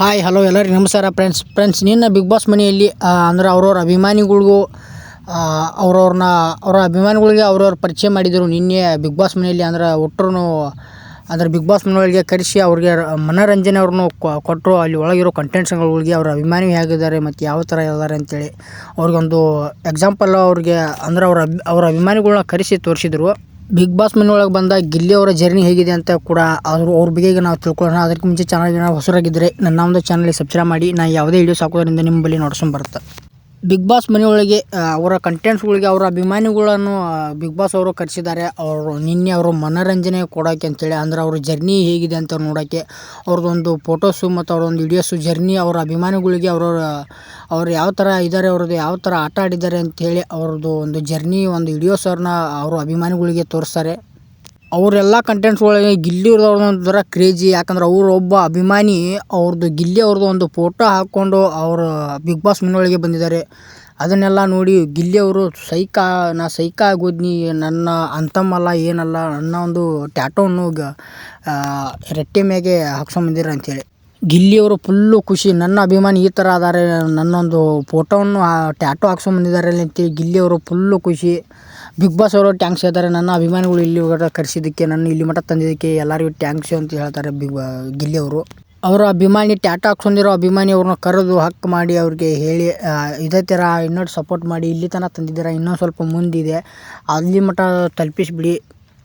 Hi hello ಎಲ್ಲರಿಗೂ ನಮಸ್ಕಾರ friends friends ನಿನ್ನ ಬಿಗ್ ಬಾಸ್ ಮನೆಯಲ್ಲಿ ಅಂದ್ರೆ ಅವ್ರವ್ರ ಅಭಿಮಾನಿಗಳಿಗೂ ಅವ್ರವ್ರನ್ನ, ಅವರ ಅಭಿಮಾನಿಗಳಿಗೆ ಅವ್ರವ್ರ ಪರಿಚಯ ಮಾಡಿದರು ನಿನ್ನೆ ಬಿಗ್ ಬಾಸ್ ಮನೆಯಲ್ಲಿ, ಅಂದ್ರೆ ಒಟ್ಟರು ಅಂದರೆ ಬಿಗ್ ಬಾಸ್ ಮನೆಯೊಳಗೆ ಕರೆಸಿ ಅವ್ರಿಗೆ ಮನೋರಂಜನೆ ಅವ್ರನ್ನು ಕೊಟ್ಟರು ಅಲ್ಲಿ ಒಳಗಿರೋ ಕಂಟೆಂಟ್ಸ್ಗಳಿಗೆ ಅವ್ರ ಅಭಿಮಾನಿ ಹೇಗಿದ್ದಾರೆ ಮತ್ತು ಯಾವ ಥರ ಇದ್ದಾರೆ ಅಂತೇಳಿ. ಅವ್ರಿಗೊಂದು ಎಕ್ಸಾಂಪಲ್ ಅವ್ರಿಗೆ, ಅಂದ್ರೆ ಅವ್ರ ಅವ್ರ ಅಭಿಮಾನಿಗಳ್ನ ಕರೆಸಿ ತೋರಿಸಿದ್ರು. ಬಿಗ್ ಬಾಸ್ ಮನೆಯೊಳಗೆ ಬಂದ ಗಿಲ್ಲಿ ಅವರ ಜರ್ನಿ ಹೇಗಿದೆ ಅಂತ ಕೂಡ ಅವರು, ಅವ್ರ ಬಗ್ಗೆ ನಾವು ತಿಳ್ಕೊಳ್ಳೋಣ. ಅದಕ್ಕೆ ಮುಂಚೆ ಚಾನಲ್ ನಾವು ಹೊಸರಾಗಿದ್ದರೆ ನನ್ನ ಒಂದು ಚಾನಲ್ಗೆ ಸಬ್ಸ್ಕ್ರೈಬ್ ಮಾಡಿ. ನಾನು ಯಾವುದೇ ವೀಡಿಯೋಸ್ ಹಾಕೋದ್ರಿಂದ ನಿಮ್ಮ ಬಳಿ ನೋಡ್ಸ್ಕೊಂಡ್ ಬರುತ್ತೆ. ಬಿಗ್ ಬಾಸ್ ಮನೆಯೊಳಗೆ ಅವರ ಕಂಟೆಂಟ್ಸ್ಗಳಿಗೆ ಅವರ ಅಭಿಮಾನಿಗಳನ್ನು ಬಿಗ್ ಬಾಸ್ ಅವರು ಕರೆಸಿದ್ದಾರೆ. ಅವರು ನಿನ್ನೆ ಅವರು ಮನೋರಂಜನೆ ಕೊಡೋಕೆ ಅಂತೇಳಿ, ಅಂದ್ರೆ ಅವ್ರ ಜರ್ನಿ ಹೇಗಿದೆ ಅಂತ ನೋಡೋಕ್ಕೆ ಅವ್ರದ್ದೊಂದು ಫೋಟೋಸು ಮತ್ತು ಅವ್ರದ್ದೊಂದು ವಿಡಿಯೋಸು ಜರ್ನಿ ಅವರ ಅಭಿಮಾನಿಗಳಿಗೆ ಅವರವ್ರ ಅವ್ರು ಯಾವ ಥರ ಇದ್ದಾರೆ, ಅವ್ರದ್ದು ಯಾವ ಥರ ಆಟ ಆಡಿದ್ದಾರೆ ಅಂತೇಳಿ, ಅವ್ರದ್ದು ಒಂದು ಜರ್ನಿ ಒಂದು ವಿಡಿಯೋಸ್ ಅವ್ರನ್ನ, ಅವರು ಅಭಿಮಾನಿಗಳಿಗೆ ತೋರಿಸ್ತಾರೆ. ಅವರೆಲ್ಲ ಕಂಟೆಂಟ್ಸ್ಗಳಿಗೆ ಗಿಲ್ಲಿ ಒಂಥರ ಕ್ರೇಜಿ ಯಾಕಂದ್ರೆ ಅವ್ರು ಒಬ್ಬ ಅಭಿಮಾನಿ ಅವ್ರದ್ದು ಗಿಲ್ಲಿ ಅವ್ರದ್ದು ಒಂದು ಫೋಟೋ ಹಾಕ್ಕೊಂಡು ಅವರು ಬಿಗ್ ಬಾಸ್ ಮನೆಯೊಳಗೆ ಬಂದಿದ್ದಾರೆ. ಅದನ್ನೆಲ್ಲ ನೋಡಿ ಗಿಲ್ಲಿ ಅವರು ಸೈಕ, ನಾ ಸೈಕ ಆಗೋದ್ನಿ, ನನ್ನ ಅಂತಮ್ಮಲ್ಲ ಏನಲ್ಲ, ನನ್ನ ಒಂದು ಟ್ಯಾಟೋವನ್ನು ಗ ರೆಟ್ಟೆ ಮ್ಯಾಗೆ ಹಾಕ್ಸ್ಕೊಂಬಂದಿರ ಅಂತೇಳಿ. ಗಿಲ್ಲಿಯವರು ಫುಲ್ಲು ಖುಷಿ. ನನ್ನ ಅಭಿಮಾನಿ ಈ ಥರ ಅದಾರೆ ನನ್ನೊಂದು ಫೋಟೋವನ್ನು ಟ್ಯಾಟೋ ಹಾಕ್ಸ್ಕೊಂಬಂದಿದ್ದಾರೆ ಅಂತೇಳಿ ಗಿಲ್ಲಿಯವರು ಫುಲ್ಲು ಖುಷಿ. ಬಿಗ್ ಬಾಸ್ ಅವರು ಟ್ಯಾಂಕ್ಸ್ ಹೇಳ್ತಾರೆ. ನನ್ನ ಅಭಿಮಾನಿಗಳು ಇಲ್ಲಿ ಕರೆಸಿದ್ದಕ್ಕೆ, ನನ್ನ ಇಲ್ಲಿ ಮಟ್ಟ ತಂದಿದ್ದಕ್ಕೆ ಎಲ್ಲರಿಗೂ ಟ್ಯಾಂಕ್ಸ್ ಅಂತ ಹೇಳ್ತಾರೆ ಬಿಗ್ ಗಿಲ್ಲಿಯವರು. ಅವರ ಅಭಿಮಾನಿ, ಟ್ಯಾಟೋ ಹಾಕ್ಸ್ಕೊಂಡಿರೋ ಅಭಿಮಾನಿ ಅವ್ರನ್ನ ಕರೆದು ಹಕ್ ಮಾಡಿ ಅವ್ರಿಗೆ ಹೇಳಿ ಇದೇ ಥರ ಇನ್ನೊಂದು ಸಪೋರ್ಟ್ ಮಾಡಿ ಇಲ್ಲಿ ತನಕ ತಂದಿದ್ದೀರಾ, ಇನ್ನೊಂದು ಸ್ವಲ್ಪ ಮುಂದಿದೆ. ಅಲ್ಲಿ ಮಟ್ಟ ತಲುಪಿಸ್ಬಿಡಿ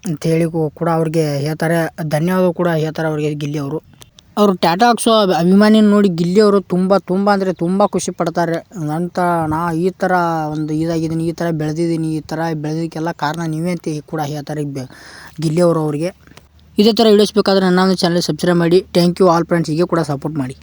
ಅಂತ ಹೇಳಿ ಕೂಡ ಅವ್ರಿಗೆ ಹೇಳ್ತಾರೆ. ಧನ್ಯವಾದ ಕೂಡ ಹೇಳ್ತಾರೆ ಅವ್ರಿಗೆ ಗಿಲ್ಲಿ ಅವರು ಅವರು ಟಾಟಾ ಹಾಕ್ಸೋ ಅಭಿಮಾನಿ ನೋಡಿ ಗಿಲ್ಲಿ ಅವರು ತುಂಬ ತುಂಬ ಅಂದರೆ ತುಂಬ ಖುಷಿ ಪಡ್ತಾರೆ. ಅಂತ ನಾ ಈ ಥರ ಒಂದು ಇದಾಗಿದ್ದೀನಿ, ಈ ಥರ ಬೆಳೆದಿದ್ದೀನಿ, ಈ ಥರ ಬೆಳೆದಕ್ಕೆಲ್ಲ ಕಾರಣ ನೀವೇ ಅಂತ ಕೂಡ ಹೇಳ್ತಾರೆ ಗಿಲ್ಲಿ ಅವರು ಅವರಿಗೆ. ಇದೇ ಥರ ವಿಡಿಯೋಸ್ ಬೇಕಾದರೆ ನನ್ನ ಚಾನಲ್ ಸಬ್ಸ್ಕ್ರೈಬ್ ಮಾಡಿ. ಥ್ಯಾಂಕ್ ಯು ಆಲ್ ಫ್ರೆಂಡ್ಸ್ ಹೀಗೆ ಕೂಡ ಸಪೋರ್ಟ್ ಮಾಡಿ.